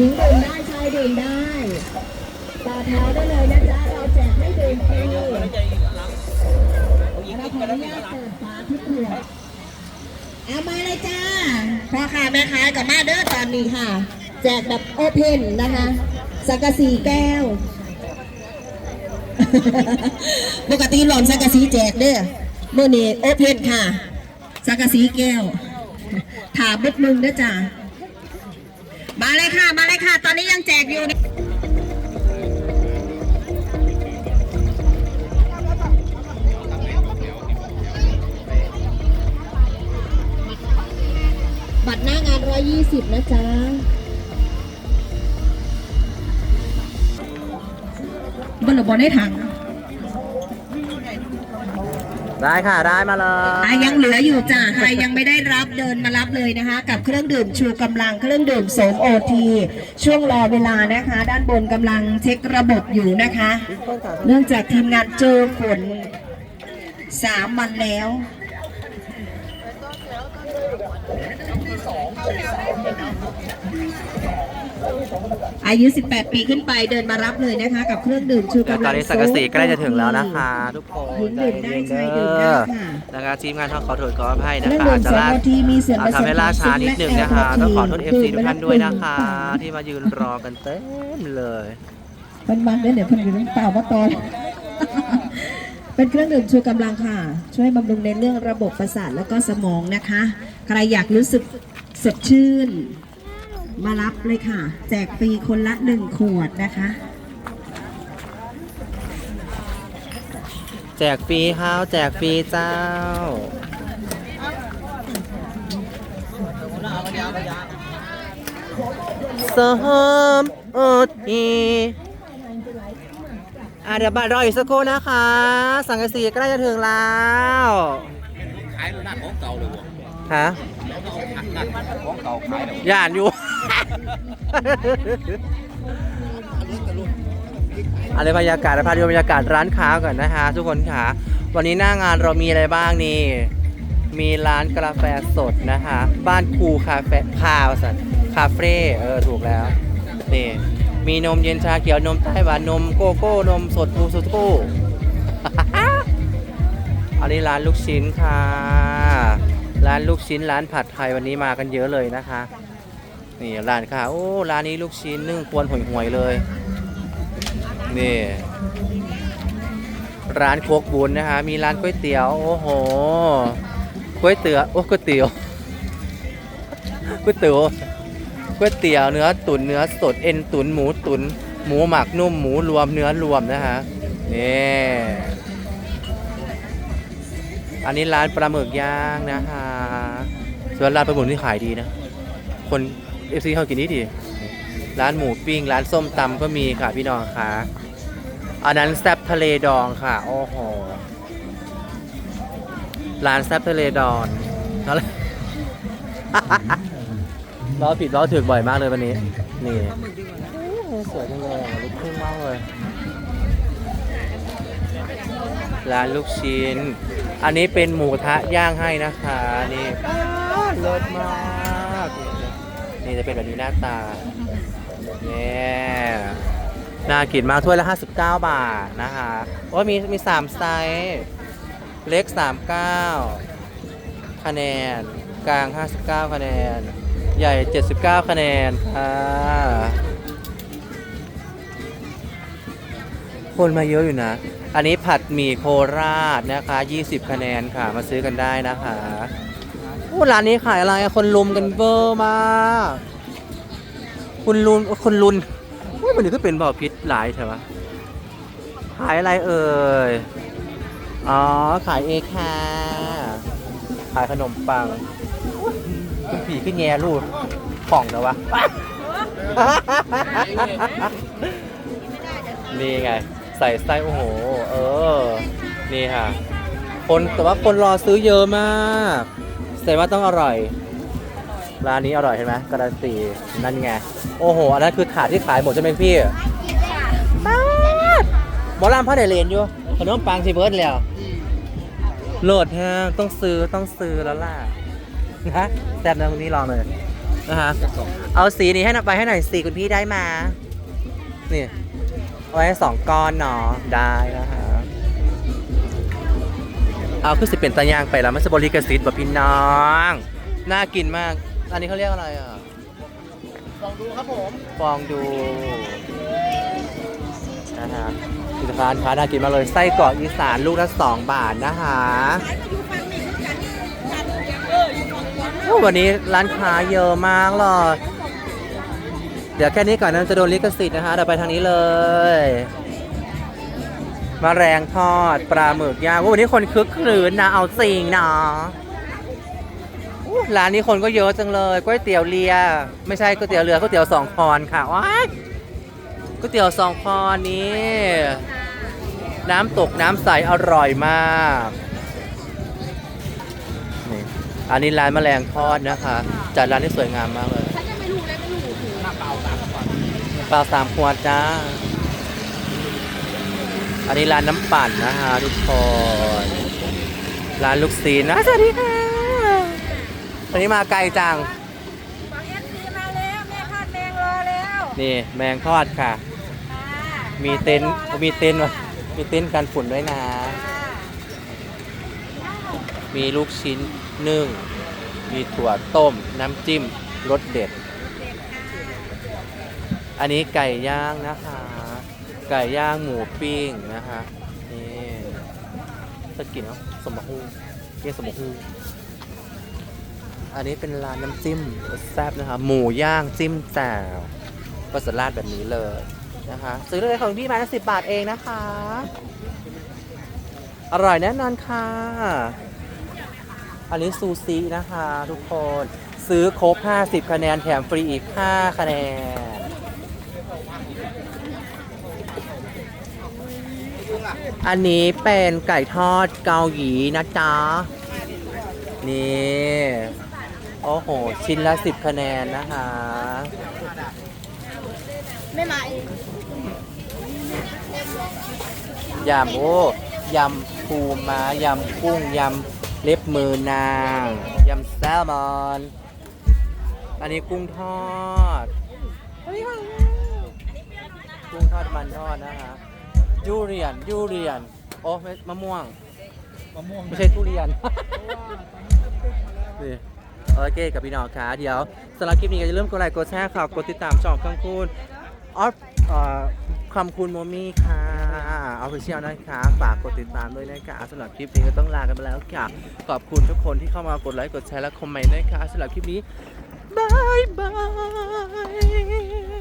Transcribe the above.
ญิงดื่มได้ชายดื่มได้ต่อแถวได้เลยนะจ๊ะเราแจกให้ดื่มฟรีเราขออนุญาตเปิดฝาทุกขวดเอามาเลยจ้าพ่อค้าแม่ค้ากับมาเด้อตอนนี้ค่ะ แจกแบบโอเพนนะคะสังกะสีแก้ว ปกติหลอนสังกะสีแจกเด้อเมื่อนี้โอเพนค่ะสังกะสีแก้วถามบึดมึงเด้อจ้า มาเลยค่ะ มาเลยค่ะ ตอนนี้ยังแจกอยู่นะบัตรหน้างาน 120 นะจ๊ะบนหรือบนได้ถัง ได้ค่ะได้มาเลย อะยังเหลืออยู่จ้ะใครยังไม่ได้รับเดินมารับเลยนะคะ กับเครื่องดื่มชูกำลังเครื่องดื่มโสมโอทีช่วงรอเวลานะคะ ด้านบนกำลังเช็คระบบอยู่นะคะ เนื่องจากทีมงานเจอฝนสามวันแล้ว อายุ 18 ปีขึ้นไปเดินมารับเลยนะคะ กับเครื่องดื่มชูเดี๋ยวกำตลัองนนี้สังกะสีใกล้จะถึงแล้วนะคะ ทุกคนหญิงดื่มได้ชายดื่มได้ค่ะนะคะทีมงานทางขอโทษขออภัยเคนะรื่องคะดื่อามจจะโซล่าโอทีมีส่วนผอาจสมทำให้ล่าช้านิดนึงนะคะต้องขอโทษ FC ทุกท่านด้วยนะคะที่ที่มายืนรอกันเต็มเลยเป็นมันเลยเนี่ยเพิ่นอยู่น้ำเปล่าว่าตอนเป็นเครื่องดื่มชูกำลังค่ะ ช่วยบำรุงในเรื่องระบบประสาทแล้วก็สมองนะคะ ใครอยากรู้สึกสดชื่น มารับเลยค่ะ แจกฟรีคนละหนึ่งขวดนะคะ แจกฟรีข้าวแจกฟรีเจ้า สมโอทีอะเดี๋ยวบัตรรออีกสักครู่นะคะ สังกะสีใกล้จะถึงแล้วขายหน้าของเก่าเลยวะฮะหน้าของเก่าขายเลยวะ ย่านอยู่ อะไรบรรยากาศพาดูบรรยากาศร้านค้าก่อนนะคะทุกคนค่ะ วันนี้หน้างานเรามีอะไรบ้างนี่ มีร้านกาแฟสดนะคะ บ้านคูคาเฟ่คาวสันคาเฟ่เออถูกแล้วนี่มีนมเย็นชาเขียวนมไต้หวันนมโกโก้นมสดบูสุโก้อันนี้ร้านลูกชิ้นค่ะ ร้านลูกชิ้นร้านผัดไทยวันนี้มากันเยอะเลยนะคะ นี่ร้านค่ะโอ้ร้านนี้ลูกชิ้นนึ่งควนห่วยๆเลย นี่ ร้านโคกบุญนะคะ มีร้านก๋วยเตี๋ยว โอ้โหก๋วยเตี๋ยวโอ้ก๋วยเตี๋ยวก๋วยเตี๋ยวก๋วยเตี๋ยวเนื้อตุ๋นเนื้อสดเอ็นตุ๋นหมูตุ๋นหมูหมักนุ่มหมูรวมเนื้อรวมนะคะนี่อันนี้ร้านปลาหมึกย่างนะคะส่วนร้านปลาหมึกที่ขายดีนะ คน เอฟซีเขากินนี่ดีร้านหมูปิ้ง ร้านส้มตำก็มีค่ะพี่น้องค่ะ อันนั้นแซบทะเลดองค่ะ โอ้โห ร้านแซบทะเลดองอะไรล้อผิดล้อถึกบ่อยมากเลยวันนี้ นี่สวยจังเลยลูกครึ่งมากเลย ร้านลูกชิ้น อันนี้เป็นหมูทะย่างให้นะคะ นี่เลิศมาก นี่จะเป็นแบบนี้หน้าตาเนี่ยน่ากินมากถ้วยละ 59 บาทนะคะโอ้ยมีมี3ไซส์เล็ก 39 คะแนน กลาง 59 คะแนน ใหญ่ 79 คะแนนค่ะคนมาเยอะอยู่นะ อันนี้ผัดหมี่โคราชนะคะ 20 คะแนนค่ะ มาซื้อกันได้นะคะ โอ้ร้านนี้ขายอะไรคนลุมกันเวอร์มากคุณลุนคนลุนว่ามันนี่ก็เป็นบ่อพิษหลายใช่ไหมขายอะไรเอ่ย อ๋อ ขายเอค่ะขายขนมปังคุณผีขึ้นแง่รูดป่องนะวะ นี่ไง ใส่ไส้โอ้โห เออ นี่ค่ะ คนแต่ว่าคนรอซื้อเยอะมาก แสดงว่าต้องอร่อย ร้านนี้อร่อยเห็นไหมการันตีนั่นไง โอ้โห อันนั้นคือถาดที่ขายหมดใช่ไหมพี่ป๊าดหมอลำพ่อเดเลนอยู่ ขนมปังซีเบิร์ดแล้ว โหลดฮะ ต้องซื้อต้องซื้อแล้วล่ะนะแซ่บนะตรงนี้ลองเลยนะคะเอาสีนี้ให้หน่อยไปให้หน่อยสีคุณพี่ได้มา นี่เอาไว้ให้สองก้อนเนาะได้นะคะ เอาคือสิเป็นตะยางไปแล้วมันจะบริกรสิทธิ์แบบพี่น้อง น่ากินมาก อันนี้เขาเรียกอะไรอะ ลองดูครับผมฟองดูนะฮะผลิตภัณฑ์ค้าน่ากินมากเลย ไส้กรอกอีสานลูกละสองบาทนะคะโอ้วันนี้ร้านค้าเยอะมากเลย เดี๋ยวแค่นี้ก่อนนะจะโดนลิขสิทธิ์นะคะเดี๋ยวไปทางนี้เลย มาแรงทอดปลาหมึกย่างโอ้วันนี้คนคึกครื้นนะเอาจริงนะอู้ร้านนี้คนก็เยอะจังเลยก๋วยเตี๋ยวเรือไม่ใช่ก๋วยเตี๋ยวเรือก๋วยเตี๋ยวสองพรค่ะว้ายก๋วยเตี๋ยวสองพรนี้ น้ำตกน้ำใสอร่อยมากนี่อันนี้ร้านแมลงทอดนะคะจัดร้านที่สวยงามมากเลยฉันยังไม่รู้เลยไม่รู้ถูกหน้าเปล่าสามก่อนเปล่าสามขวดจ้า อันนี้ร้านน้ำปั่นนะคะทุกคนร้านลูกซีนนะสวัสดีค่ะวันนี้มาไกลจังบางเอฟซีมาแล้วแม่ทอดแมงรอแล้วนี่แมงทอดค่ะ มีเต็นท์มีเต็นท์วะมีเต็นท์กันฝุ่นด้วยนะ มีลูกชิ้นนึ่ง มีถั่วต้ม น้ำจิ้มรสเด็ด อันนี้ไก่ย่างนะคะ ไก่ย่างหมูปิ้งนะคะนี่สกินเนาะสมบะฮูเรียกสมบะฮูอันนี้เป็นร้านน้ำจิ้มแซ่บนะคะหมูย่างจิ้มแจ่วก็จะราดแบบนี้เลยนะคะซื้อเลยของพี่มาสิบบาทเองนะคะ อร่อยแน่นอนค่ะ อันนี้ซูซินะคะ ทุกคนซื้อครบ 50 คะแนนแถมฟรีอีก 5 คะแนน อันนี้เป็นไก่ทอดเกาหลีนะจ๊ะ นี่ โอ้โห ชิ้นละ10คะแนนนะคะ ไม่มาอยำโอ้ยำปูม้ายำกุ้งยำเล็บมือนางยำแซลมอน อันนี้กุ้งทอด กุ้งทอดมันทอดนะคะ ยูเรียนยูเรียน โอ้ไม่มะม่วง มะม่วงไม่ใช่ทุเรียน นี่โอเคกับพี่น้องค่ะเดี๋ยวสำหรับคลิปนี้ก็อย่าลืมกดไลค์กดแชร์ค่ะกดติดตามช่องคังคูณออฟเอ่อคำคุณโมมี่ค่ะออฟฟิเชียลนะคะฝากกดติดตามด้วยนะคะสำหรับคลิปนี้ก็ต้องลากันไปแล้วค่ะ ขอบคุณทุกคนที่เข้ามากดไลค์กดแชร์และคอมเมนต์นะคะสำหรับคลิปนี้บายบาย